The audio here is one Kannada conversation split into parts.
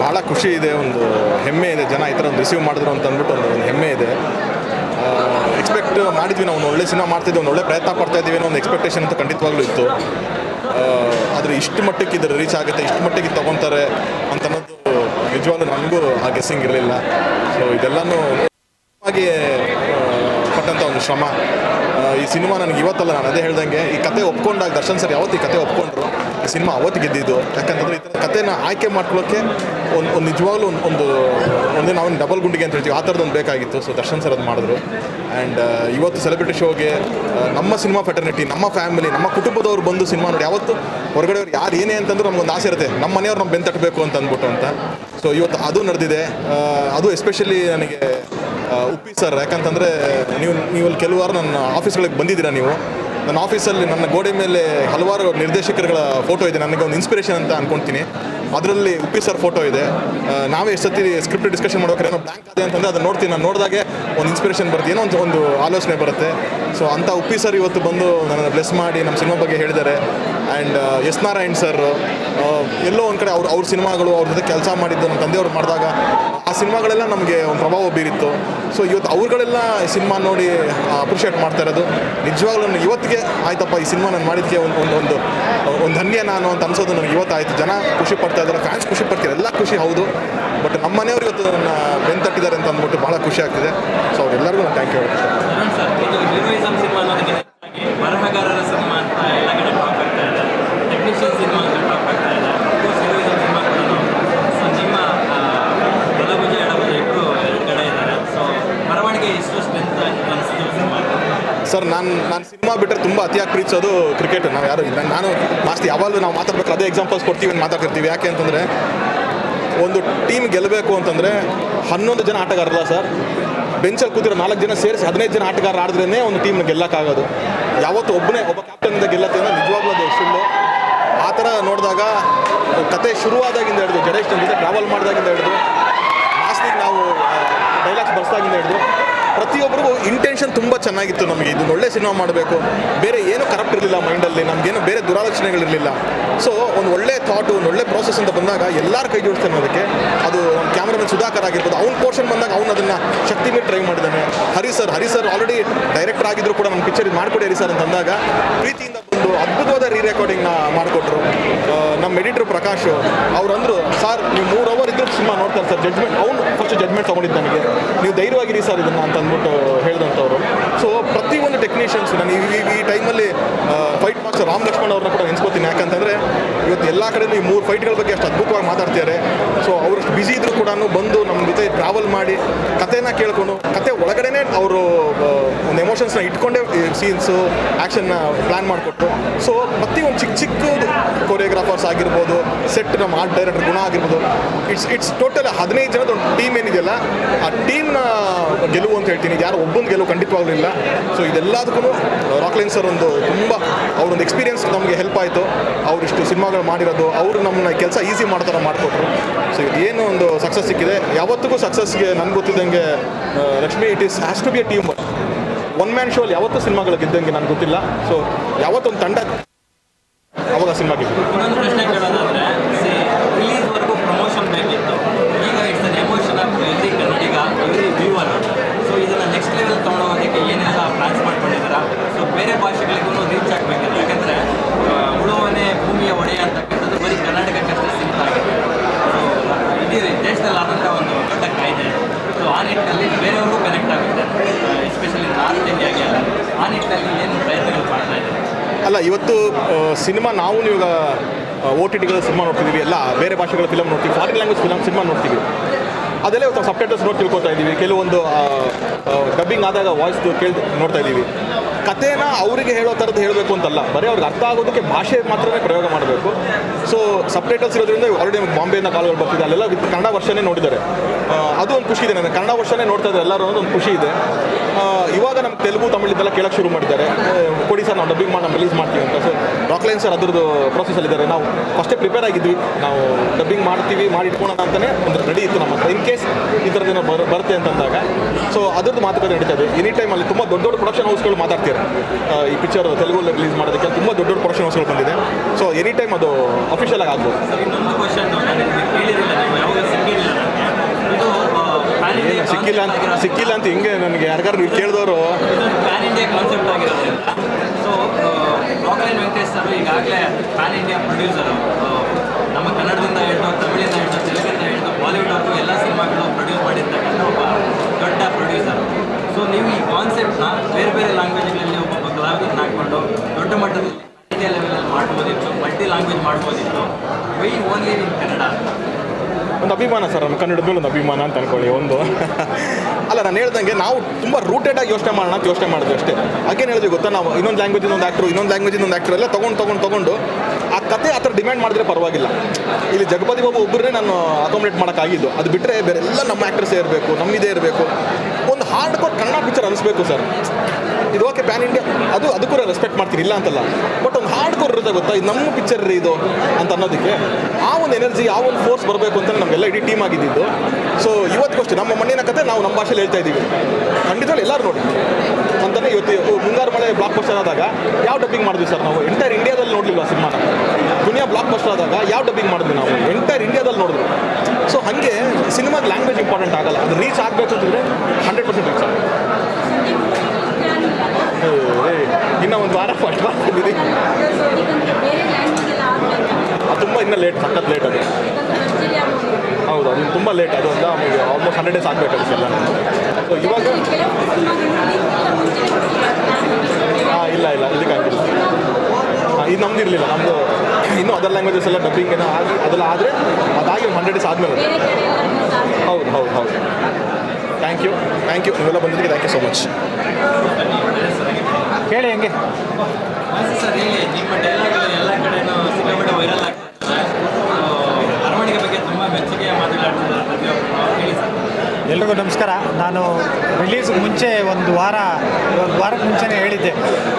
ಭಾಳ ಖುಷಿ ಇದೆ, ಒಂದು ಹೆಮ್ಮೆ ಇದೆ. ಜನ ಈ ಥರ ಒಂದು ರಿಸೀವ್ ಮಾಡಿದ್ರು ಅಂತ ಅಂದ್ಬಿಟ್ಟು ಒಂದು ಒಂದು ಹೆಮ್ಮೆ ಇದೆ. ಎಕ್ಸ್ಪೆಕ್ಟ್ ಮಾಡಿದ್ವಿ ನಾವು, ಒಂದು ಒಳ್ಳೆ ಸಿನಿಮಾ ಮಾಡ್ತಿದ್ವಿ, ಒಂದು ಒಳ್ಳೆ ಪ್ರಯತ್ನ ಪಡ್ತಾ ಇದ್ದೀವಿ ಅನ್ನೋ ಒಂದು ಎಕ್ಸ್ಪೆಕ್ಟೇಷನ್ ಅಂತ ಖಂಡಿತವಾಗ್ಲೂ ಇತ್ತು. ಆದರೆ ಇಷ್ಟು ಮಟ್ಟಕ್ಕೆ ಇದ್ರೆ ರೀಚ್ ಆಗುತ್ತೆ, ಇಷ್ಟು ಮಟ್ಟಿಗೆ ಇದ್ ತಗೊತಾರೆ ಅಂತ ಅನ್ನೋದು ನಿಜವಾಗ್ಲೂ ನನಗೂ ಆ ಗೆಸ್ಸಿಂಗ್ ಇರಲಿಲ್ಲ ಸೊ ಇದೆಲ್ಲನೂ ಆಗಿ ಪಟ್ಟಂಥ ಒಂದು ಶ್ರಮ. ಈ ಸಿನಿಮಾ ನನಗೆ ಇವತ್ತಲ್ಲ ನಾನು ಅದೇ ಹೇಳ್ದಂಗೆ, ಈ ಕತೆ ಒಪ್ಕೊಂಡಾಗ ದರ್ಶನ್ ಸರ್ ಯಾವತ್ತು ಈ ಕತೆ ಒಪ್ಕೊಂಡ್ರು. ಈ ಸಿನಿಮಾ ಅವತ್ತು ಗೆದ್ದಿದ್ದು. ಯಾಕಂತಂದ್ರೆ ಈ ಥರ ಕತೆನ ಆಯ್ಕೆ ಮಾಡ್ಕೊಳ್ಳೋಕ್ಕೆ ಒಂದು ಒಂದು ನಿಜವಾಗ್ಲೂ ಒಂದು ಒಂದು, ಒಂದೇ ನಾವು ಡಬಲ್ ಗುಂಡಿಗೆ ಅಂತ ಹೇಳ್ತೀವಿ. ಆ ಥರದೊಂದು ಬೇಕಾಗಿತ್ತು. ಸೊ ದರ್ಶನ್ ಸರ್ ಅದು ಮಾಡಿದ್ರು. ಆ್ಯಂಡ್ ಇವತ್ತು ಸೆಲೆಬ್ರಿಟಿ ಶೋಗೆ ನಮ್ಮ ಸಿನಿಮಾ ಫೆಟರ್ನಿಟಿ ನಮ್ಮ ಫ್ಯಾಮಿಲಿ ನಮ್ಮ ಕುಟುಂಬದವ್ರು ಬಂದು ಸಿನಿಮಾ ನೋಡಿ, ಯಾವತ್ತು ಹೊರಗಡೆಯವ್ರು ಯಾರು ಏನೇ ಅಂತಂದ್ರೆ ನಮ್ಗೊಂದು ಆಸೆ ಇರುತ್ತೆ. ನಮ್ಮ ಮನೆಯವ್ರು ನಮ್ಮ ಬೆಂತಟ್ಟಬೇಕು ಅಂತ ಅಂದ್ಬಿಟ್ಟು ಅಂತ. ಸೊ ಇವತ್ತು ಅದು ನಡೆದಿದೆ. ಅದು ಎಸ್ಪೆಷಲಿ ನನಗೆ ಉಪ್ಪಿ ಸರ್, ಯಾಕಂತಂದರೆ ನೀವು ನೀವು ಕೆಲವು ವಾರ ನನ್ನ ಆಫೀಸ್ಗಳಿಗೆ ಬಂದಿದ್ದೀರಾ ನೀವು. ನನ್ನ ಆಫೀಸಲ್ಲಿ ನನ್ನ ಗೋಡೆ ಮೇಲೆ ಹಲವಾರು ನಿರ್ದೇಶಕರುಗಳ ಫೋಟೋ ಇದೆ. ನನಗೆ ಒಂದು ಇನ್ಸ್ಪಿರೇಷನ್ ಅಂತ ಅನ್ಕೊಳ್ತೀನಿ ಅದರಲ್ಲಿ ಉಪ್ಪಿ ಸರ್ ಫೋಟೋ ಇದೆ. ನಾವೇ ಎಷ್ಟು ಸತಿ ಸ್ಕ್ರಿಪ್ಟ್ ಡಿಸ್ಕಷನ್ ಮಾಡೋಕೆ ಏನೋ ಬ್ಲ್ಯಾಂಕ್ ಇದೆ ಅಂತಂದರೆ ಅದನ್ನು ನೋಡ್ತೀನಿ. ನಾನು ನೋಡಿದಾಗೆ ಒಂದು ಇನ್ಸ್ಪಿರೇಷನ್ ಬರುತ್ತೆ. ಏನೋ ಒಂದು ಒಂದು ಆಲೋಚನೆ ಬರುತ್ತೆ. ಸೊ ಅಂಥ ಉಪ್ಪಿ ಸರ್ ಇವತ್ತು ಬಂದು ನನ್ನನ್ನು ಬ್ಲೆಸ್ ಮಾಡಿ ನಮ್ಮ ಸಿನಿಮಾ ಬಗ್ಗೆ ಹೇಳಿದ್ದಾರೆ. ಆ್ಯಂಡ್ ಎಸ್ ನಾರಾಯಣ್ ಸರ್ ಎಲ್ಲೋ ಒಂದು ಕಡೆ ಅವ್ರ ಅವ್ರ ಸಿನಿಮಾಗಳು ಅವ್ರ ಜೊತೆ ಕೆಲಸ ಮಾಡಿದ್ದು ನಮ್ಮ ತಂದೆಯವ್ರು ಮಾಡಿದಾಗ, ಆ ಸಿನಿಮಾಗಳೆಲ್ಲ ನಮಗೆ ಒಂದು ಪ್ರಭಾವ ಬೀರಿತ್ತು. ಸೊ ಇವತ್ತು ಅವ್ರುಗಳೆಲ್ಲ ಸಿನಿಮಾ ನೋಡಿ ಅಪ್ರಿಷಿಯೇಟ್ ಮಾಡ್ತಾ ಇರೋದು. ನಿಜವಾಗ್ಲೂ ನನಗೆ ಇವತ್ತಿಗೆ ಆಯ್ತಪ್ಪ ಈ ಸಿನಿಮಾ ನಾನು ಮಾಡಿದ್ದಕ್ಕೆ ಒಂದು ಒಂದು ಒಂದು ಒಂದು ಧನ್ಯ ನಾನು ಅಂತ ಅನ್ಸೋದು ನನಗೆ ಇವತ್ತು ಆಯಿತು. ಜನ ಖುಷಿ ಪಡ್ತಾ ಇದ್ದಾರೆ ಫ್ಯಾನ್ಸ್ ಖುಷಿ ಪಡ್ತಾರೆ, ಎಲ್ಲ ಖುಷಿ ಹೌದು. ಬಟ್ ನಮ್ಮ ಮನೆಯವರು ಇವತ್ತು ನನ್ನ ಬೆಂತಟ್ಟಿದ್ದಾರೆ ಅಂತ ಅಂದ್ಬಿಟ್ಟು ಭಾಳ ಖುಷಿ ಆಗ್ತಿದೆ. ಸೊ ಅವರೆಲ್ಲರಿಗೂ ನಾನು ಥ್ಯಾಂಕ್ ಯು ಹೇಳಕ್ಕೆ ಇಷ್ಟಪಡ್ತೀನಿ ಅರುಣ್ ಸರ್ ಇದು ಹೀರೋಯಿಸಮ್ ಸಿನಿಮಾ ಅನ್ನೋದಕ್ಕಿಂತ ಹೆಚ್ಚಾಗಿ ಬರಹಗಾರರ ಸಿನಿಮಾ ಅಂತ ಎಲ್ಲ ಕಡೆ ಟಾಕ್ ಆಗ್ತಾ ಇದೆ ಸರ್, ನಾನು ನಾನು ಸಿನಿಮಾ ಬಿಟ್ಟರೆ ತುಂಬ ಅತಿಯಾಗಿ ಪ್ರೀತಿಸೋದು ಕ್ರಿಕೆಟ್ ನಾವು ಯಾರು ಇಲ್ಲ. ನಾನು ಜಾಸ್ತಿ ಯಾವಾಗಲೂ ನಾವು ಮಾತಾಡ್ಬೇಕು ಅದೇ ಎಕ್ಸಾಂಪಲ್ಸ್ ಕೊಡ್ತೀವಿ ಅಂತ ಮಾತಾಡ್ತಿರ್ತೀವಿ. ಯಾಕೆ ಅಂತಂದರೆ ಒಂದು ಟೀಮ್ ಗೆಲ್ಲಬೇಕು ಅಂತಂದರೆ ಹನ್ನೊಂದು ಜನ ಆಟಗಾರಲ್ಲ ಸರ್. ಬೆಂಚಲ್ಲಿ ಕೂತಿರೋ ನಾಲ್ಕು ಜನ ಸೇರಿಸಿ ಹದಿನೈದು ಜನ ಆಟಗಾರ ಆಡಿದ್ರೇ ಒಂದು ಟೀಮ್ನ ಗೆಲ್ಲಕ್ಕಾಗೋದು. ಯಾವತ್ತು ಒಬ್ಬನೇ ಒಬ್ಬ ಕ್ಯಾಪ್ಟನ್ನಿಂದ ಗೆಲ್ಲತ್ತೆ ಅಂದರೆ ನಿಜವಾಗ್ಲೂ ಅದು ಸುಳ್ಳು ಆ ಥರ ನೋಡಿದಾಗ ಕತೆ ಶುರುವಾದಾಗಿಂದ ಹಿಡಿದು ಜಡೇಶ್ ಜೊತೆ ಟ್ರಾವೆಲ್ ಮಾಡಿದಾಗಿಂದ ಹಿಡಿದು ಲಾಸ್ಟಿಗೆ ನಾವು ಡೈಲಾಗ್ಸ್ ಬರ್ಸ್ದಾಗಿಂದ ಹಿಡಿದು, ಪ್ರತಿಯೊಬ್ಬರಿಗೂ ಇಂಟೆನ್ಷನ್ ತುಂಬ ಚೆನ್ನಾಗಿತ್ತು ನಮಗೆ. ಇದು ಒಳ್ಳೆ ಸಿನಿಮಾ ಮಾಡಬೇಕು. ಬೇರೆ ಏನೂ ಕರಪ್ಟ್ ಇರಲಿಲ್ಲ ಮೈಂಡಲ್ಲಿ ನಮಗೇನು ಬೇರೆ ದುರಾಲೋಚನೆಗಳಿರಲಿಲ್ಲ ಸೊ ಒಂದು ಒಳ್ಳೆ ಥಾಟು ಒಂದು ಒಳ್ಳೆ ಪ್ರೋಸೆಸ್ ಅಂತ ಬಂದಾಗ ಎಲ್ಲರೂ ಕೈ ಜೋಡಿಸ್ತಾನೆ ಅದಕ್ಕೆ. ಅದು ನಮ್ಮ ಕ್ಯಾಮ್ರಾಮನ್ ಸುಧಾಕರ್ ಆಗಿರ್ಬೋದು. ಅವ್ನ ಪೋರ್ಷನ್ ಬಂದಾಗ ಅವ್ನು ಅದನ್ನು ಶಕ್ತಿ ಮೇಲೆ ಟ್ರೈ ಮಾಡಿದ್ದಾನೆ Hari sir Hari sir already director ಆಗಿದ್ರು ಕೂಡ ನಮ್ಮ ಪಿಕ್ಚರ್ ಮಾಡಿಕೊಡಿ ಹರಿ ಸರ್ ಅಂತ ಅಂದಾಗ, ಪ್ರೀತಿಯಿಂದ ಬಂದು ಅದ್ಭುತವಾದ ರೀ ರೆಕಾರ್ಡಿಂಗ್ನ ಮಾಡಿಕೊಟ್ರು. ನಮ್ಮ ಎಡಿಟರ್ ಪ್ರಕಾಶ್ ಅವ್ರು ಅಂದರು ಸರ್, ನೀವು ಮೂರು ಅವರ್ ಇದ್ರೂ ಸಿನಿಮಾ ನೋಡ್ತಾರೆ ಸರ್ ಜಡ್ಜ್ಮೆಂಟ್ ಅವ್ನು ಫಸ್ಟ್ ಜಡ್ಜ್ಮೆಂಟ್ ತೊಗೊಂಡಿದ್ದು ನನಗೆ. ನೀವು ಧೈರ್ಯವಾಗಿರಿ ಸರ್ ಇದನ್ನು ಅಂತ ಅಂದ್ಬಿಟ್ಟು ಹೇಳಿದಂಥವ್ರು. ಸೊ ಪ್ರತಿಯೊಂದು ಟೆಕ್ನಿಷಿಯನ್ಸ್ ನಾನು ಈ, ಈ- ಟೈಮಲ್ಲಿ ಫೈಟ್ ಮಾಸ್ಟರ್ ರಾಮ್ ಲಕ್ಷ್ಮಣ್ ಅವ್ರನ್ನ ಕೂಡ ನೆನೆಸ್ಕೋತೀನಿ ಯಾಕಂತಂದರೆ, ಇವತ್ತು ಎಲ್ಲ ಕಡೆಯೂ ಈ ಮೂರು ಫೈಟ್ಗಳ ಬಗ್ಗೆ ಅಷ್ಟು ಅದ್ಭುತವಾಗಿ ಮಾತಾಡ್ತಿದ್ದಾರೆ ಸೊ ಅವರು ಬ್ಯುಸಿ ಇದ್ರೂ ಕೂಡ ಬಂದು ನಮ್ಮ ಜೊತೆ ಟ್ರಾವೆಲ್ ಮಾಡಿ, ಕತೆನ ಕೇಳ್ಕೊಂಡು, ಕತೆ ಒಳಗಡೆನೆ ಅವರು ಒಂದು ಎಮೋಷನ್ಸ್ನ ಇಟ್ಕೊಂಡೇ ಸೀನ್ಸು ಆ್ಯಕ್ಷನ್ನ ಪ್ಲ್ಯಾನ್ ಮಾಡಿಕೊಟ್ಟು. ಸೊ ಒಂದು ಚಿಕ್ಕ ಚಿಕ್ಕದು ಕೊರಿಯೋಗ್ರಾಫರ್ಸ್ ಆಗಿರ್ಬೋದು ಸೆಟ್ ನಮ್ಮ ಆರ್ಟ್ ಡೈರೆಕ್ಟರ್ ಗುಣ ಆಗಿರ್ಬೋದು ಇಟ್ಸ್ ಇಟ್ಸ್ ಟೋಟಲ್ ಹದಿನೈದು ಜನದ ಒಂದು ಟೀಮ್ ಏನಿದೆಯಲ್ಲ, ಆ ಟೀಮ್ನ ಗೆಲುವು ಅಂತ ಹೇಳ್ತೀನಿ. ಯಾರು ಒಬ್ಬೊಂದು ಗೆಲುವು ಖಂಡಿತವಾಗಲಿಲ್ಲ. ಸೊ ಇದೆಲ್ಲದಕ್ಕೂ ರಾಕ್ಲೈನ್ ಸರ್ ಒಂದು ತುಂಬ ಅವ್ರೊಂದು ಎಕ್ಸ್ಪೀರಿಯನ್ಸ್ ನಮಗೆ ಹೆಲ್ಪ್ ಆಯಿತು. ಅವರಿಷ್ಟು ಸಿನಿಮಾಗಳು ಮಾಡಿರೋದು, ಅವರು ನಮ್ಮನ್ನ ಕೆಲಸ ಈಸಿ ಮಾಡ್ತಾರೆ ಮಾಡಿಕೊಟ್ರು. ಸೊ ಇದೇನು ಒಂದು ಸಕ್ಸಸ್ ಸಿಕ್ಕಿದೆ. ಯಾವತ್ತಿಗೂ ಸಕ್ಸಸ್ಗೆ ನನಗೆ ಗೊತ್ತಿದ್ದಂಗೆ Lakshmi it is has to be a team one man show ಅಲ್ಲಿ ಯಾವತ್ತೂ ಸಿನಿಮಾಗಳು ಗೆದ್ದಂಗೆ ನನಗೆ ಗೊತ್ತಿಲ್ಲ. ಸೊ ಯಾವತ್ತೊಂದು ತಂಡ ಅವಾಗ ಸಿನಿಮಾ ಗೆದ್ದು ಪ್ರಮೋಷನ್ ಬೇಕಿತ್ತು ಈಗ ಇಟ್ಸ್ ಸೊ ಇದನ್ನು ನೆಕ್ಸ್ಟ್ ಏನೆಲ್ಲ ಪ್ಲಾನ್ಸ್ ಮಾಡ್ಕೊಂಡಿದ್ದೀರಾ? ಸೊ ಬೇರೆ ಭಾಷೆಗಳಿಗೂ ರೀಚ್ ಆಗಬೇಕಲ್ಲ ಯಾಕಂದರೆ ಉಳುವನೆ ಭೂಮಿಯ ಒಡೆಯ ಅಂತಕ್ಕಂಥದ್ದು ಬರೀ ಕರ್ನಾಟಕಕ್ಕಷ್ಟೇ ಸೀಮಿತ ಆಗಿದೆ ಸೊ ಇಡೀ ದೇಶದಲ್ಲಾದಂಥ ಒಂದು ದೊಡ್ಡ ಕಾಯ್ದೆ ಸೊ ಆ ನಿಟ್ಟಿನಲ್ಲಿ ಬೇರೆಯವ್ರಿಗೂ ಕನೆಕ್ಟ್ ಆಗುತ್ತೆ ಎಸ್ಪೆಷಲಿ ನಾರ್ತ್ ಇಂಡಿಯಾಗೆ ಎಲ್ಲ ಆ ನಿಟ್ಟಿನಲ್ಲಿ ಏನು ಪ್ರಯತ್ನಗಳು ಮಾಡ್ತಾ ಇದ್ದಾರೆ ಅಲ್ಲ, ಇವತ್ತು ಸಿನಿಮಾ ನಾವು ಇವಾಗ ಓ ಟಿ ಟಿಗಳ ಸಿನಿಮಾ ನೋಡ್ತಿದ್ದೀವಿ ಎಲ್ಲ ಬೇರೆ ಭಾಷೆಗಳ ಫಿಲಮ್ ನೋಡ್ತೀವಿ ಫಾರಿನ್ ಲ್ಯಾಂಗ್ವೇಜ್ ಫಿಲಮ್ ಸಿನಿಮಾ ನೋಡ್ತೀವಿ. ಅದೆಲ್ಲ ಇವತ್ತು ಸಬ್ಟೈಟಲ್ಸ್ ನೋಡಿ ತಿಳ್ಕೊತಾ ಇದ್ದೀವಿ. ಕೆಲವೊಂದು ಡಬ್ಬಿಂಗ್ ಆದಾಗ ವಾಯ್ಸ್ ಕೇಳಿ ನೋಡ್ತಾ ಇದ್ದೀವಿ. ಕಥೆನ ಅವರಿಗೆ ಹೇಳೋ ಥರದ್ದು ಹೇಳಬೇಕು ಅಂತಲ್ಲ ಬರೀ ಅವ್ರಿಗೆ ಅರ್ಥ ಆಗೋದಕ್ಕೆ ಭಾಷೆ ಮಾತ್ರನೇ ಪ್ರಯೋಗ ಮಾಡಬೇಕು. ಸೊ ಸಪ್ರೇಟಲ್ಸ್ ಇರೋದ್ರಿಂದ ಆಲ್ರೆಡಿ ಬಾಂಬೆಯಿಂದ ಕಾಲ್ಗಳು ಬರ್ತಿದೆ ಅಲ್ಲೆಲ್ಲ ವಿತ್ ಕನ್ನಡ ವರ್ಷನೇ ನೋಡಿದ್ದಾರೆ. ಅದು ಒಂದು ಖುಷಿ ಇದೆ ನನಗೆ. ಕನ್ನಡ ವರ್ಷನೇ ನೋಡ್ತಾ ಇದ್ದಾರೆ ಎಲ್ಲರೂ ಒಂದು ಖುಷಿ ಇದೆ. ಇವಾಗ ನಮ್ಮ ತೆಲುಗು ತಮಿಳು ಇದೆಲ್ಲ ಕೇಳಕ್ಕೆ ಶುರು ಮಾಡಿದ್ದಾರೆ. ಕೊಡಿ ಸರ್ ನಾವು ಡಬ್ಬಿಂಗ್ ಮಾಡಿ ರಿಲೀಸ್ ಮಾಡ್ತೀವಿ ಅಂತ. ಸೊ ರಾಕ್ಲೈನ್ ಸರ್ ಅದ್ರದ್ದು ಪ್ರೊಸೆಸಲ್ಲಿದ್ದಾರೆ ನಾವು ಫಸ್ಟೇ ಪ್ರಿಪೇರ್ ಆಗಿದ್ವಿ. ನಾವು ಡಬ್ಬಿಂಗ್ ಮಾಡ್ತೀವಿ ಮಾಡಿ ಇಟ್ಕೊಳ್ಳೋಣ ಅಂತಲೇ ಒಂದು ರೆಡಿ ಇತ್ತು ನಮ್ಮ ಹತ್ರ. ಇನ್ ಕೇಸ್ ಈ ಬರ್ ಬರುತ್ತೆ ಅಂತಂದಾಗ ಸೊ ಅದ್ರದ್ದು ಮಾತುಕತೆ ನಡೀತಾ ಇದೆ. ಎನಿ ಟೈಮಲ್ಲಿ ತುಂಬ ದೊಡ್ಡ ದೊಡ್ಡ ಪ್ರೊಡಕ್ಷನ್ ಹೌಸ್ಗಳು ಮಾತಾಡ್ತಾರೆ. ಆ, ಈ ಪಿಕ್ಚರ್ ತೆಲುಗು ರಿಲೀಸ್ ಮಾಡೋದಕ್ಕೆ ತುಂಬ ದೊಡ್ಡ ದೊಡ್ಡ ಪ್ರೊಡಕ್ಷನ್ ಹೌಸ್ಗಳು ಬಂದಿದೆ. ಸೊ ಎನಿ ಟೈಮ್ ಅದು ಅಫಿಷಿಯಲ್ ಆಗಿ ಆಗ್ಬೋದು. ಸಿಕ್ಕಿಲ್ಲ? ಅಂತ ಸಿಕ್ಕಿಲ್ಲ ಅಂತ ಹಿಂಗೆ ನನಗೆ ಯಾರಿಗಾರು ನೀವು ಕೇಳಿದವರು. ಕಾನ್ಸೆಪ್ಟ್ ಸೊ ವೆಂಕಟೇಶ್ ಸರ್ ಈಗಾಗಲೇ ಪ್ಯಾನ್ ಇಂಡಿಯಾ ಪ್ರೊಡ್ಯೂಸರ್ ನಮ್ಮ ಕನ್ನಡದಿಂದ ಹಿಡಿದು ತಮಿಳಿಂದ ಹಿಡಿದು ತೆಲುಗಿಂದ ಹಿಡಿದು ಬಾಲಿವುಡ್ವರೆಗೂ ಎಲ್ಲ ಸಿನಿಮಾಗಳು ಪ್ರೊಡ್ಯೂಸ್ ಮಾಡಿರ್ತಕ್ಕಂಥ ಒಬ್ಬ ದೊಡ್ಡ ಪ್ರೊಡ್ಯೂಸರ್ ಸೊ ನೀವು ಈ ಕಾನ್ಸೆಪ್ಟ್ನ ಬೇರೆ ಬೇರೆ ಲ್ಯಾಂಗ್ವೇಜ್ಗಳಲ್ಲಿ ಒಬ್ಬೊಬ್ಬ ಕಲಾವಿದರನ್ನ ಹಾಕ್ಕೊಂಡು ದೊಡ್ಡ ಮಟ್ಟದಲ್ಲಿ ಇಂಡಿಯಾ ಲೆವೆಲಲ್ಲಿ ಮಾಡ್ಬೋದಿತ್ತು ಮಲ್ಟಿ ಲ್ಯಾಂಗ್ವೇಜ್ ಮಾಡ್ಬೋದಿತ್ತು ವೈ ಓನ್ಲಿ ಇನ್ ಕನ್ನಡ ಒಂದು ಅಭಿಮಾನ ಸರ್, ನಮ್ಮ ಕನ್ನಡದ ಮೇಲೆ ಒಂದು ಅಭಿಮಾನ ಅಂತ ಅನ್ಕೊಳ್ಳಿ, ಒಂದು. ಅಲ್ಲ, ನಾನು ಹೇಳ್ದಂಗೆ ನಾವು ತುಂಬ ರೂಟೆಡ್ ಆಗಿ ಯೋಚನೆ ಮಾಡೋಣ ಅಂತ ಯೋಚನೆ ಮಾಡಿದ್ವಿ ಅಷ್ಟೇ. ಹಾಗೇನು ಹೇಳಿದ್ವಿ ಗೊತ್ತಾ? ನಾವು ಇನ್ನೊಂದು ಲ್ಯಾಂಗ್ವೇಜ್ ಇನ್ನೊಂದು ಆ್ಯಕ್ಟ್ರು ಇನ್ನೊಂದು ಲ್ಯಾಂಗ್ವೇಜ್ ಇನ್ನೊಂದು ಆ್ಯಕ್ಟ್ರು ಎಲ್ಲ ತೊಗೊಂಡು ತೊಗೊಂಡು ತೊಗೊಂಡು ಆ ಕತೆ ಆ ಥರ ಡಿಮ್ಯಾಂಡ್ ಮಾಡಿದ್ರೆ ಪರವಾಗಿಲ್ಲ. ಇಲ್ಲಿ ಜಗಪತಿ ಬಾಬು ಒಬ್ಬರೇ ನಾನು ಅಕಾಮಿಡೇಟ್ ಮಾಡೋಕ್ಕಾಗಿದ್ದು. ಅದು ಬಿಟ್ಟರೆ ಬೇರೆ ಎಲ್ಲ ನಮ್ಮ ಆ್ಯಕ್ಟ್ರಸ್ಸೇ ಇರಬೇಕು, ನಮ್ಮಿದೇ ಇರಬೇಕು. ಒಂದು ಹಾರ್ಡ್ ಕೋರ್ ಕನ್ನಡ ಪಿಕ್ಚರ್ ಅನಿಸ್ಬೇಕು ಸರ್. ಇದು ಓಕೆ ಪ್ಯಾನ್ ಇಂಡಿಯಾ ಅದು ಅದಕ್ಕೂ ರೆಸ್ಪೆಕ್ಟ್ ಮಾಡ್ತೀನಿ ಇಲ್ಲ ಅಂತಲ್ಲ. ಬಟ್ ಒಂದು ಹಾರ್ಡ್ ಕೋರ್ ಇರುತ್ತೆ ಗೊತ್ತಾ? ಇದು ನಮ್ಮ ಪಿಕ್ಚರ್ ಇದು ಅಂತ ಅನ್ನೋದಕ್ಕೆ. ಆ ಒಂದು ಎನರ್ಜಿ ಆ ಒಂದು ಫೋರ್ಸ್ ಬರಬೇಕು ಅಂತ ನಮಗೆಲ್ಲ ಇಡೀ ಟೀಮ್ ಆಗಿದ್ದು. ಸೊ ಇವತ್ತಿಗೂ ಅಷ್ಟೇ, ನಮ್ಮ ಮಣ್ಣಿನ ಕತೆ ನಾವು ನಮ್ಮ ಭಾಷೆಯಲ್ಲಿ ಹೇಳ್ತಾ ಇದ್ದೀವಿ. ಖಂಡಿತವಾಗಿ ಎಲ್ಲರೂ ನೋಡಿ. ಅಂತಲೇ ಇವತ್ತು ಮುಂಗಾರು ಮಳೆ ಬ್ಲಾಕ್ ಪೋಸ್ಟರ್ ಆದಾಗ ಯಾವ ಡಬ್ಬಿಂಗ್ ಮಾಡಿದ್ವಿ ಸರ್ ನಾವು? ಎಂಟೈರ್ ಇಂಡಿಯಾದಲ್ಲಿ ನೋಡಲಿಲ್ಲ ಸಿನಿಮಾನ? ದುನಿಯಾ ಬ್ಲಾಕ್ ಪೋಸ್ಟರ್ ಆದಾಗ ಯಾವ ಡಬ್ಬಿಂಗ್ ಮಾಡಿದ್ವಿ ನಾವು? ಎಂಟೈರ್ ಇಂಡಿಯಾದಲ್ಲಿ ನೋಡಿದ್ವಿ. ಸೊ ಹಾಗೆ ಸಿನಿಮಾಗೆ ಲ್ಯಾಂಗ್ವೇಜ್ ಇಂಪಾರ್ಟೆಂಟ್ ಆಗಲ್ಲ. ಅದು ರೀಚ್ ಆಗಬೇಕು ಅಂತಂದರೆ ಹಂಡ್ರೆಡ್ ಪರ್ಸೆಂಟ್ ರೀಚ್ ಆಗುತ್ತೆ ಇನ್ನೂ ಒಂದು ವಾರ ಫಸ್ಟ್ ಬಂದಿದ್ದೀವಿ ಬಂದಿದೆ ತುಂಬ ಇನ್ನೂ ಲೇಟ್ ಸಖತ್ ಲೇಟ್ ಅದು. ಹೌದು, ಅದು ತುಂಬ ಲೇಟ್ ಅದು ಒಂದು ಆಮೇಲೆ ಆಲ್ಮೋಸ್ಟ್ ಹಂಡ್ರೆಡ್ ಡೇಸ್ ಆಗಬೇಕು ಎಲ್ಲ ಸೊ ಇವಾಗ ಹಾಂ, ಇಲ್ಲ ಇಲ್ಲ, ಇದಕ್ಕಾಗಿಲ್ಲ. ಹಾಂ, ಇದು ನಮ್ದು ಇರಲಿಲ್ಲ ನಮ್ಮದು ಇನ್ನೂ ಅದರ್ ಲ್ಯಾಂಗ್ವೇಜಸ್ ಎಲ್ಲ ಡಬ್ಬಿಂಗ್ ಏನೋ ಆಗಿ ಅದೆಲ್ಲ ಆದರೆ ಅದಾಗಿ ಹಂಡ್ರೆಡ್ ಡೇಸ್ ಆದಮೇಲೆ. ಹೌದು ಹೌದು ಹೌದು. ಥ್ಯಾಂಕ್ ಯು ಥ್ಯಾಂಕ್ ಯು ನೀವೆಲ್ಲ ಬಂದಿದ್ದಕ್ಕೆ ಥ್ಯಾಂಕ್ ಯು ಸೊ ಮಚ್ ಹೇಳಿ ಹೆಂಗೆ? ಸರ್ ಹೇಳಿ ನಿಮ್ಮ ಎಲ್ರಿಗೂ ನಮಸ್ಕಾರ. ನಾನು ರಿಲೀಸ್ ಮುಂಚೆ ಒಂದು ವಾರ ಒಂದು ವಾರಕ್ಕೆ ಮುಂಚೆನೇ ಹೇಳಿದ್ದೆ.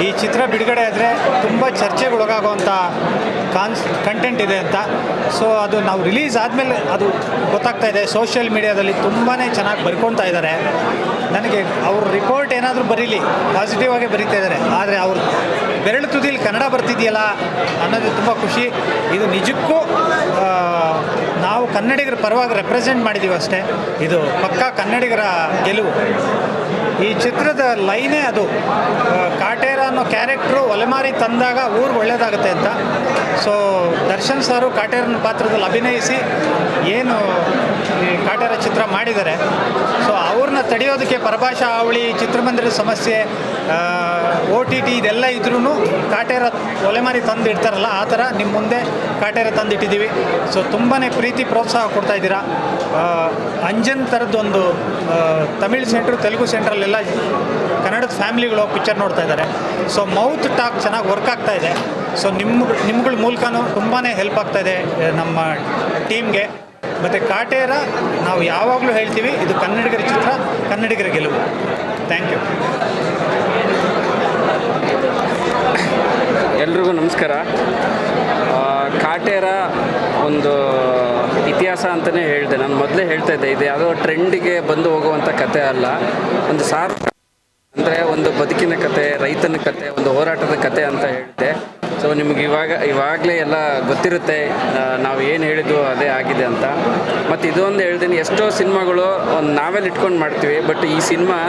ಈ ಚಿತ್ರ ಬಿಡುಗಡೆ ಆದರೆ ತುಂಬ ಚರ್ಚೆಗೊಳಗಾಗುವಂಥ ಕಾನ್ಸ್ ಕಂಟೆಂಟ್ ಇದೆ ಅಂತ. ಸೊ ಅದು ನಾವು ರಿಲೀಸ್ ಆದಮೇಲೆ ಅದು ಗೊತ್ತಾಗ್ತಾ ಇದೆ. ಸೋಷಿಯಲ್ ಮೀಡಿಯಾದಲ್ಲಿ ತುಂಬಾ ಚೆನ್ನಾಗಿ ಬರ್ಕೊತಾ ಇದ್ದಾರೆ ನನಗೆ ಅವ್ರ ರಿಪೋರ್ಟ್ ಏನಾದರೂ ಬರೀಲಿ ಪಾಸಿಟಿವ್ ಆಗಿ ಬರೀತಾ ಇದ್ದಾರೆ ಆದರೆ ಅವ್ರು ಬೆರಳು ತುದಿಲಿ ಕನ್ನಡ ಬರ್ತಿದೆಯಲ್ಲ ಅನ್ನೋದು ತುಂಬ ಖುಷಿ. ಇದು ನಿಜಕ್ಕೂ ನಾವು ಕನ್ನಡಿಗರ ಪರವಾಗಿ ರೆಪ್ರೆಸೆಂಟ್ ಮಾಡಿದ್ದೀವಿ ಅಷ್ಟೇ. ಇದು ಪಕ್ಕಾ ಕನ್ನಡಿಗರ ಗೆಲುವು. ಈ ಚಿತ್ರದ ಲೈನೇ ಅದು. ಕಾಟೇರ ಅನ್ನೋ ಕ್ಯಾರೆಕ್ಟ್ರು ಒಲೆಮಾರಿ ತಂದಾಗ ಊರು ಒಳ್ಳೇದಾಗುತ್ತೆ ಅಂತ. ಸೊ ದರ್ಶನ್ ಸಾರು ಕಾಟೇರನ ಪಾತ್ರದಲ್ಲಿ ಅಭಿನಯಿಸಿ, ಏನು ಕಾಟೇರ ಚಿತ್ರ ಮಾಡಿದ್ದಾರೆ. ಸೊ ಅವ್ರನ್ನ ತಡೆಯೋದಕ್ಕೆ ಪರಭಾಷಾ ಅವಳಿ, ಚಿತ್ರಮಂದಿರದ ಸಮಸ್ಯೆ ಓ ಟಿ ಟಿ ಇದೆಲ್ಲ ಇದ್ರೂ ಕಾಟೇರ ಒಲೆಮಾರಿ ತಂದು ಇಡ್ತಾರಲ್ಲ, ಆ ಥರ ನಿಮ್ಮ ಮುಂದೆ ಕಾಟೇರ ತಂದಿಟ್ಟಿದ್ದೀವಿ ಸೊ ತುಂಬಾ ಪ್ರೀತಿ, ಪ್ರೋತ್ಸಾಹ ಕೊಡ್ತಾ ಇದ್ದೀರಾ. ಅಂಜನ್ ಥರದ್ದೊಂದು ತಮಿಳು ಸೆಂಟ್ರು, ತೆಲುಗು ಸೆಂಟ್ರಲ್ಲೆಲ್ಲ ಕನ್ನಡದ ಫ್ಯಾಮಿಲಿಗಳು ಪಿಕ್ಚರ್ ನೋಡ್ತಾ ಇದ್ದಾರೆ. ಸೊ ಮೌತ್ ಟಾಕ್ ಚೆನ್ನಾಗಿ ವರ್ಕ್ ಆಗ್ತಾ ಇದೆ. ಸೊ ನಿಮ್ಮ ನಿಮ್ಗಳ ಮೂಲಕನೂ ತುಂಬಾ ಹೆಲ್ಪ್ ಆಗ್ತಾ ಇದೆ, ನಮ್ಮ ಟೀಮ್ಗೆ. ಮತ್ತು ಕಾಟೇರ ನಾವು ಯಾವಾಗಲೂ ಹೇಳ್ತೀವಿ, ಇದು ಕನ್ನಡಿಗರ ಚಿತ್ರ, ಕನ್ನಡಿಗರ ಗೆಲುವು. ಥ್ಯಾಂಕ್ ಯು ಎಲ್ರಿಗೂ ನಮಸ್ಕಾರ. ಕಾಟೇರ ಒಂದು ಇತಿಹಾಸ ಅಂತಲೇ ಹೇಳಿದೆ, ನಾನು ಮೊದಲೇ ಹೇಳ್ತಾ ಇದ್ದೆ, ಇದು ಯಾವುದೋ ಟ್ರೆಂಡಿಗೆ ಬಂದು ಹೋಗುವಂಥ ಕತೆ ಅಲ್ಲ. ಒಂದು ಸಾರ್ ಅಂದರೆ ಒಂದು ಬದುಕಿನ ಕತೆ, ರೈತನ ಕತೆ, ಒಂದು ಹೋರಾಟದ ಕತೆ ಅಂತ ಹೇಳಿದ್ದೆ ಸೊ ನಿಮ್ಗೆ ಇವಾಗ, ಇವಾಗಲೇ ಎಲ್ಲ ಗೊತ್ತಿರುತ್ತೆ ನಾವು ಏನು ಹೇಳಿದ್ದು ಅದೇ ಆಗಿದೆ ಅಂತ. ಮತ್ತು ಇದೊಂದು ಹೇಳ್ತೀನಿ, ಎಷ್ಟೋ ಸಿನಿಮಾಗಳು ಒಂದು ನಾವೆಲ್ ಇಟ್ಕೊಂಡು ಮಾಡ್ತೀವಿ, ಬಟ್ ಈ ಸಿನಿಮಾ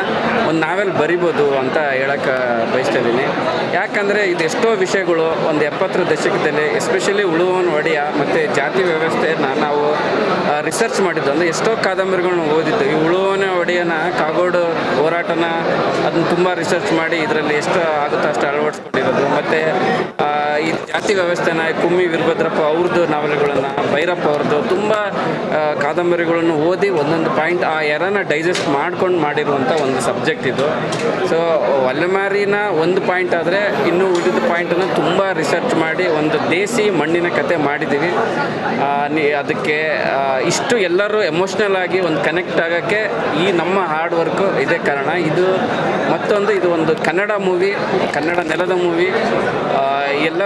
ಒಂದು ನಾವೆಲ್ ಬರಿಬೋದು ಅಂತ ಹೇಳಕ್ಕೆ ಬಯಸ್ತಾ ಇದ್ದೀನಿ. ಯಾಕಂದರೆ ಇದೆಷ್ಟೋ ವಿಷಯಗಳು ಒಂದು ಎಪ್ಪತ್ತರ ದಶಕದಲ್ಲಿ ಎಸ್ಪೆಷಲಿ ಉಳುವವನ ಒಡೆಯ ಮತ್ತು ಜಾತಿ ವ್ಯವಸ್ಥೆಯನ್ನು ನಾವು ರಿಸರ್ಚ್ ಮಾಡಿದ್ದು. ಅಂದರೆ ಎಷ್ಟೋ ಕಾದಂಬರಿಗಳನ್ನ ಓದಿದ್ದು. ಈ ಉಳುವನ ಒಡೆಯನ ಕಾಗೋಡು ಹೋರಾಟನ ಅದನ್ನ ತುಂಬ ರಿಸರ್ಚ್ ಮಾಡಿ ಇದರಲ್ಲಿ ಎಷ್ಟು ಆಗುತ್ತೋ ಅಷ್ಟು ಅಳವಡಿಸ್ಕೊಂಡಿರೋದು. ಮತ್ತು ಈ ಜಾತಿ ವ್ಯವಸ್ಥೆನ ಕುಮ್ಮಿ ವೀರಭದ್ರಪ್ಪ ಅವ್ರದ್ದು ನಾವೆಲ್ಗಳನ್ನು, ಭೈರಪ್ಪ ಅವ್ರದ್ದು ತುಂಬ ಕಾದಂಬರಿಗಳನ್ನು ಓದಿ ಒಂದೊಂದು ಪಾಯಿಂಟ್ ಆ ಎರನ ಡೈಜೆಸ್ಟ್ ಮಾಡ್ಕೊಂಡು ಮಾಡಿರುವಂಥ ಒಂದು ಸಬ್ಜೆಕ್ಟ್ ಇದು. ಸೊ ಒಲೆಮಾರಿನ ಒಂದು ಪಾಯಿಂಟ್ ಆದರೆ ಇನ್ನೂ ಉಳಿದ ಪಾಯಿಂಟನ್ನು ತುಂಬ ರಿಸರ್ಚ್ ಮಾಡಿ ಒಂದು ದೇಸಿ ಮಣ್ಣಿನ ಕತೆ ಮಾಡಿದ್ದೀವಿ. ಅದಕ್ಕೆ ಇಷ್ಟು ಎಲ್ಲರೂ ಎಮೋಷ್ನಲ್ ಆಗಿ ಒಂದು ಕನೆಕ್ಟ್ ಆಗೋಕ್ಕೆ ಈ ನಮ್ಮ ಹಾರ್ಡ್ ವರ್ಕು ಇದೇ ಕಾರಣ. ಇದು ಮತ್ತೊಂದು, ಇದು ಒಂದು ಕನ್ನಡ ಮೂವಿ ಕನ್ನಡ ನೆಲದ ಮೂವಿ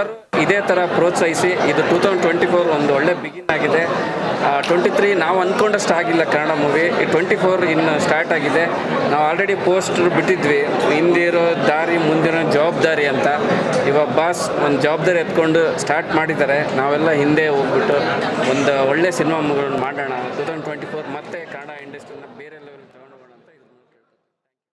ಎಲ್ಲರೂ ಇದೇ ಥರ ಪ್ರೋತ್ಸಾಹಿಸಿ ಇದು ಟೂ ತೌಸಂಡ್ ಟ್ವೆಂಟಿ ಫೋರ್ ಒಂದು ಒಳ್ಳೆ ಬಿಗಿನ್ ಆಗಿದೆ. ಟ್ವೆಂಟಿ ತ್ರೀ ನಾವು ಅಂದ್ಕೊಂಡಷ್ಟು ಆಗಿಲ್ಲ ಕನ್ನಡ ಮೂವಿ ಟ್ವೆಂಟಿ ಫೋರ್ ಇನ್ನು ಸ್ಟಾರ್ಟ್ ಆಗಿದೆ. ನಾವು ಆಲ್ರೆಡಿ ಪೋಸ್ಟರ್ ಬಿಟ್ಟಿದ್ವಿ. ಹಿಂದಿರೋ ದಾರಿ, ಮುಂದಿರೋ ಜವಾಬ್ದಾರಿ ಅಂತ. ಇವಾಗ ಬಾಸ್ ಒಂದು ಜವಾಬ್ದಾರಿ ಎತ್ಕೊಂಡು ಸ್ಟಾರ್ಟ್ ಮಾಡಿದ್ದಾರೆ. ನಾವೆಲ್ಲ ಹಿಂದೆ ಹೋಗ್ಬಿಟ್ಟು ಒಂದು ಒಳ್ಳೆ ಸಿನಿಮಾ ಮಾಡೋಣ ಟೂ ತೌಸಂಡ್ ಟ್ವೆಂಟಿ ಫೋರ್ ಮತ್ತೆ ಕನ್ನಡ